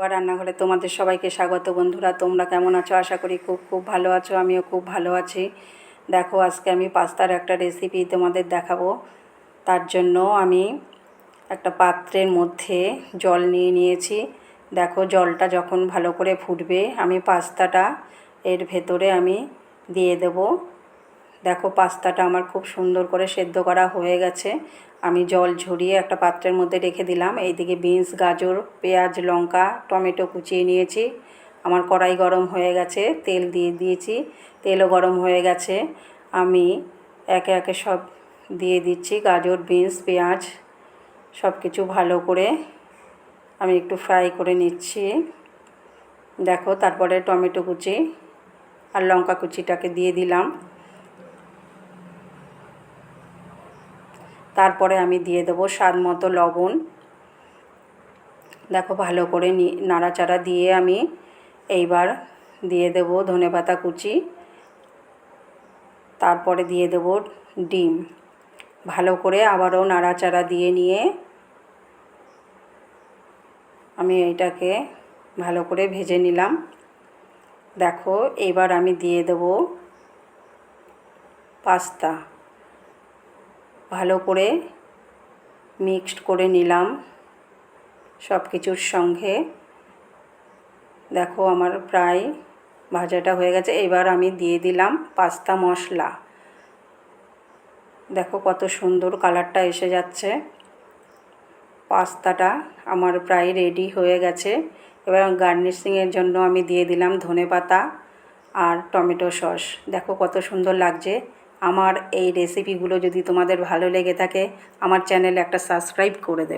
আর রান্নাঘরে তোমাদের সবাইকে স্বাগত বন্ধুরা। তোমরা কেমন আছো? আশা করি খুব খুব ভালো আছো, আমিও খুব ভালো আছি। দেখো, আজকে আমি পাস্তার একটা রেসিপি তোমাদের দেখাবো। তার জন্য আমি একটা পাত্রের মধ্যে জল নিয়ে নিয়েছি। দেখো, জলটা যখন ভালো করে ফুটবে, আমি পাস্তাটা এর ভেতরে আমি দিয়ে দেব। দেখো পাস্তাটা আমার খুব সুন্দর করে সেদ্ধ করা হয়ে গেছে। আমি জল ঝরিয়ে একটা পাত্রের মধ্যে রেখে দিলাম। এইদিকে বিনস, গাজর, পেঁয়াজ, লঙ্কা, টমেটো কুচিয়ে নিয়েছি। আমার কড়াই গরম হয়ে গেছে, তেল দিয়ে দিয়েছি, তেলও গরম হয়ে গেছে। আমি একে একে সব দিয়ে দিচ্ছি, গাজর, বিনস, পেঁয়াজ সব কিছু ভালো করে আমি একটু ফ্রাই করে নিচ্ছি। দেখো, তারপরে টমেটো কুচি আর লঙ্কা কুচিটাকে দিয়ে দিলাম। তারপরে আমি দিয়ে দেবো স্বাদ মতো লবণ। দেখো ভালো করে নাড়াচাড়া দিয়ে আমি এইবার দিয়ে দেবো ধনেপাতা কুচি। তারপরে দিয়ে দেব ডিম। ভালো করে আবারও নাড়াচাড়া দিয়ে নিয়ে আমি এইটাকে ভালো করে ভেজে নিলাম। দেখো এবার আমি দিয়ে দেব পাস্তা। ভালো করে মিক্সড করে নিলাম সব কিছুর সঙ্গে। দেখো আমার প্রায় ভাজাটা হয়ে গেছে। এবার আমি দিয়ে দিলাম পাস্তা মশলা। দেখো কত সুন্দর কালারটা এসে যাচ্ছে। পাস্তাটা আমার প্রায় রেডি হয়ে গেছে। এবার গার্নিশিংয়ের জন্য আমি দিয়ে দিলাম ধনে পাতা আর টমেটো সস। দেখো কত সুন্দর লাগছে। আমার এই রেসিপিগুলো যদি তোমাদের ভালো লেগে থাকে আমার চ্যানেল একটা সাবস্ক্রাইব করে দেবে।